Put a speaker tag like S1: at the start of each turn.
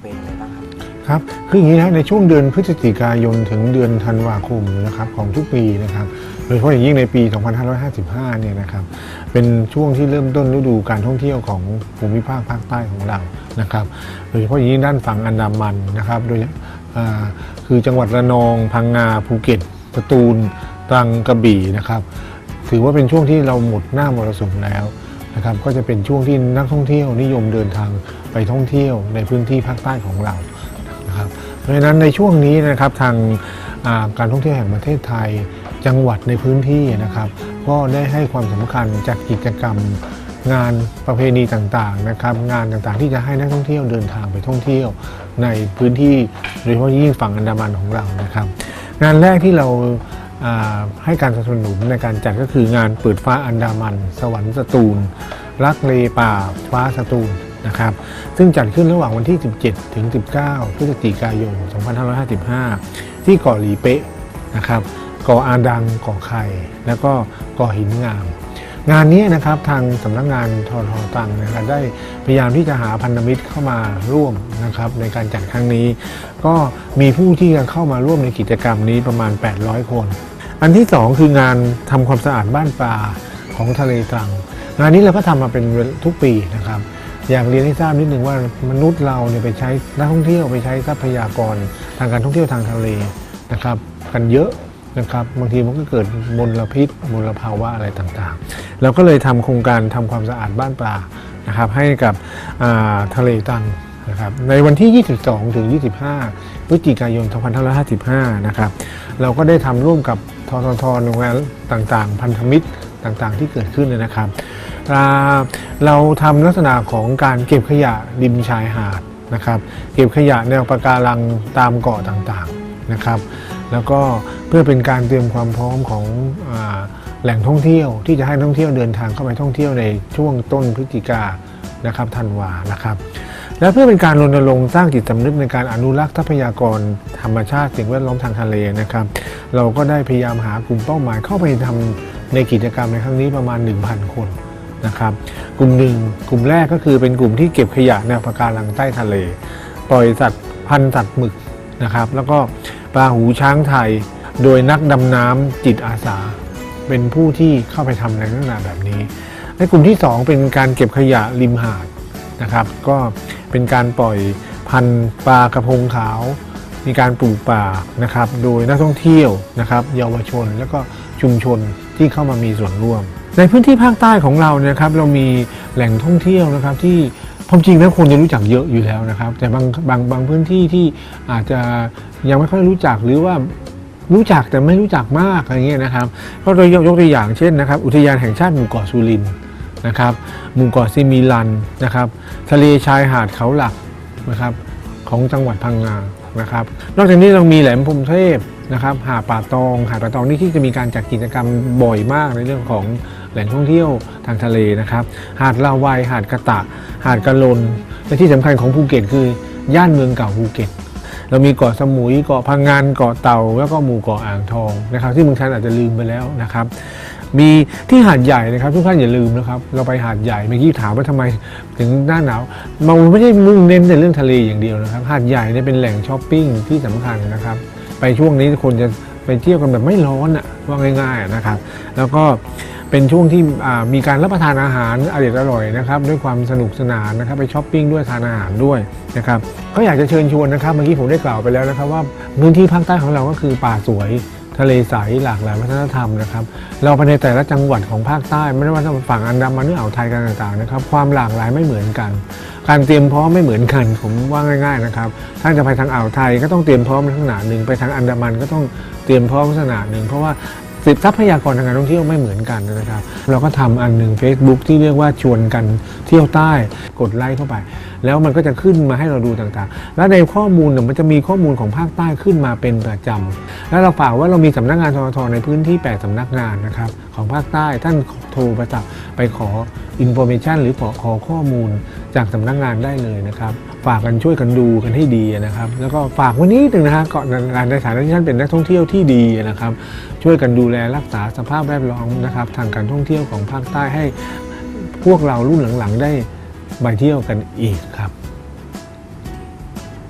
S1: เป็นไรบ้างครับ
S2: ครับ คืออย่างนี้นะในช่วงเดือนพฤศจิกายนถึงเดือนธันวาคมนะครับของทุกปีนะครับ โดยเฉพาะอย่างยิ่งในปี 2555 เนี่ยนะครับ เป็นช่วงที่เริ่มต้นฤดูการท่องเที่ยวของภูมิภาคภาคใต้ของเรานะครับ โดยเฉพาะอย่างยิ่งด้านฝั่งอันดามันนะครับ โดยคือจังหวัดระนอง พังงา ภูเก็ตสตูล ตรัง กระบี่นะครับ ถือว่าเป็นช่วงที่เราหมดหน้ามรสุมแล้ว นะครับก็จะเป็นช่วงที่นักท่องเที่ยวนิยมเดินทางไปท่องเที่ยวในพื้นที่ภาคใต้ของเรานะครับเพราะฉะนั้นในช่วงนี้นะครับทางการท่องเที่ยวแห่งประเทศไทยจังหวัดในพื้นที่นะครับ ก็ได้ให้ความสำคัญจากกิจกรรมงานประเพณีต่างๆนะครับ งานต่างๆที่จะให้นักท่องเที่ยวเดินทางไปท่องเที่ยวในพื้นที่โดยเฉพาะยิ่งฝั่งอันดามันของเรานะครับ งานแรกที่เรา ให้การสนับสนุนในการจัดก็คืองานเปิดฟ้าอันดามัน สวรรค์สตูล รักเลป่าฟ้าสตูลนะครับซึ่งจัดขึ้นระหว่างวันที่ 17 ถึง 19 พฤศจิกายน 2555 ที่เกาะหลีเป๊ะนะครับเกาะอาดังเกาะไข่ แล้วก็เกาะหินงาม งานนี้นะครับทางสำนักงานททตังนะครับได้พยายามที่จะหาพันธมิตรเข้ามาร่วมนะครับในการจัดครั้งนี้ ก็มีผู้ที่จะเข้ามาร่วมในกิจกรรมนี้ประมาณ 800 คน อันที่ 2 คืองานทำความสะอาดบ้านปลาของทะเลตรัง งานนี้เราก็ทำมาเป็นทุกปีนะครับ อยากเรียนให้ทราบนิดนึงว่ามนุษย์เราเนี่ยไปใช้นักท่องเที่ยวไปใช้ทรัพยากรทางการท่องเที่ยวทางทะเลนะครับ กันเยอะนะครับบางทีมันก็เกิดมลพิษมลภาวะอะไรต่างๆ เราก็เลยทำโครงการทำความสะอาดบ้านปลานะครับ ให้กับทะเลตรังนะครับในวันที่ 22 ถึง 25 พฤศจิกายน 2555 นะครับ เราก็ได้ทำร่วมกับ ทททหน่วยงานต่างๆ พันธมิตรต่างๆ ที่เกิดขึ้นเนยนะครับ เราทำลักษณะของการเก็บขยะริมชายหาดนะครับ เก็บขยะแนวปะการังตามเกาะต่างๆนะครับ แล้วก็เพื่อเป็นการเตรียมความพร้อมของอแหล่งท่องเที่ยวที่จะให้ท่องเที่ยวเดินทางเข้าไปท่องเที่ยวในช่วงต้นพฤศจิกานะครับธันวานะครับ และเพื่อเป็นการรณรงค์สร้างจิตสำนึกในการอนุรักษ์ทรัพยากรธรรมชาติสิ่งแวดล้อมทางทะเลนะครับ เราก็ได้พยายามหากลุ่มเป้าหมายเข้าไปทำในกิจกรรมในครั้งนี้ประมาณ 1,000 คนนะครับกลุ่มหนึ่งกลุ่มแรกก็คือเป็นกลุ่มที่เก็บขยะแนวปะการังใต้ทะเล ปล่อยสัตว์พันธุ์สัตว์หมึกนะครับ แล้วก็ปลาหูช้างไทย โดยนักดำน้ำจิตอาสา เป็นผู้ที่เข้าไปทำในลักษณะแบบนี้ในกลุ่มที่ 2 เป็นการเก็บขยะริมหาด นะครับ ก็เป็นการปล่อยพันธุ์ปลากระพงขาว มีการปลูกป่านะครับ โดยนักท่องเที่ยวนะครับ เยาวชนแล้วก็ชุมชนที่เข้ามามีส่วนร่วม ในพื้นที่ภาคใต้ของเราเนี่ยนะครับ เรามีแหล่งท่องเที่ยวนะครับที่ความจริงแล้วคนจะรู้จักเยอะอยู่แล้วนะครับ แต่บางบางบางพื้นที่ที่อาจจะยังไม่ค่อยรู้จักหรือว่ารู้จักแต่ไม่รู้จักมากอะไรเงี้ยนะครับ ก็โดยยกยกตัวอย่างเช่นนะครับ อุทยานแห่งชาติหมู่เกาะสุรินทร์ นะครับหมู่เกาะซิมิลันนะครับทะเลชายหาดเขาหลักนะครับของจังหวัดพังงานะครับ นอกจากนี้เรามีแหลมพรมเทพนะครับ หาดป่าตอง หาดป่าตองนี่ที่จะมีการจัดกิจกรรมบ่อยมากในเรื่องของแหล่งท่องเที่ยวทางทะเลนะครับ หาดลาวัยหาดกระตะ หาดกะลน และที่สำคัญของภูเก็ตคือย่านเมืองเก่าภูเก็ต เรามีเกาะสมุยเกาะพังงานเกาะเต่า แล้วก็หมู่เกาะอ่างทองนะครับที่เมืองไทยอาจจะลืมไปแล้วนะครับมีที่หาดใหญ่นะครับทุกท่านอย่าลืมนะครับเราไปหาดใหญ่เมื่อกี้ถามว่าทำไมถึงหน้าหนาวเราไม่ได้มุ่งเน้นแต่เรื่องทะเลอย่างเดียวนะครับ หาดใหญ่เนี่ยเป็นแหล่งช้อปปิ้งที่สำคัญนะครับ ไปช่วงนี้คนจะไปเที่ยวกันแบบไม่ร้อนอะว่าง่ายๆนะครับ แล้วก็ เป็นช่วงที่มีการรับประทานอาหารอร่อยอร่อยนะครับด้วยความสนุกสนานนะครับไปช้อปปิ้งด้วยทานอาหารด้วยนะครับก็อยากจะเชิญชวนนะครับเมื่อกี้ผมได้กล่าวไปแล้วนะครับ ว่าพื้นที่ภาคใต้ของเราก็คือป่าสวยทะเลใสหลากหลายวัฒนธรรมนะครับ เราไปในแต่ละจังหวัดของภาคใต้ไม่ว่าจะฝั่งอันดามันหรืออ่าวไทยกันต่างๆนะครับความหลากหลายไม่เหมือนกัน การเตรียมพร้อมไม่เหมือนกันผมว่าง่าย ๆนะครับถ้าจะไปทางอ่าวไทยก็ต้องเตรียมพร้อมลักษณะหนึ่งไปทางอันดามันก็ต้องเตรียมพร้อมลักษณะหนึ่งเพราะว่า สิทธิทรัพยากรทางการท่องเที่ยวไม่เหมือนกันนะครับ เราก็ทำอันหนึ่ง Facebook ที่เรียกว่าชวนกันเที่ยวใต้กดไลค์เข้าไป แล้วมันก็จะขึ้นมาให้เราดูต่างๆ แล้วในข้อมูลเนี่ยมันจะมีข้อมูลของภาคใต้ขึ้นมาเป็นประจำแล้วเราฝากว่าเรามีสำนักงานทททในพื้นที่8สำนักงานนะครับของภาคใต้ท่านโทรไปจับไปขอ อินโฟเมชันหรือขอขอข้อมูลจากสำนักงานได้เลยนะครับ ฝากกันช่วยกันดูกันให้ดีนะครับ แล้วก็ฝากวันนี้ถึงนะฮะเกาะงานในฐานะที่ท่านเป็นนักท่องเที่ยวที่ดีนะครับ ช่วยกันดูแลรักษาสภาพแวดล้อมนะครับ ทางการท่องเที่ยวของภาคใต้ให้พวกเรารุ่นหลังๆ ได้ไปเที่ยวกันอีกครับ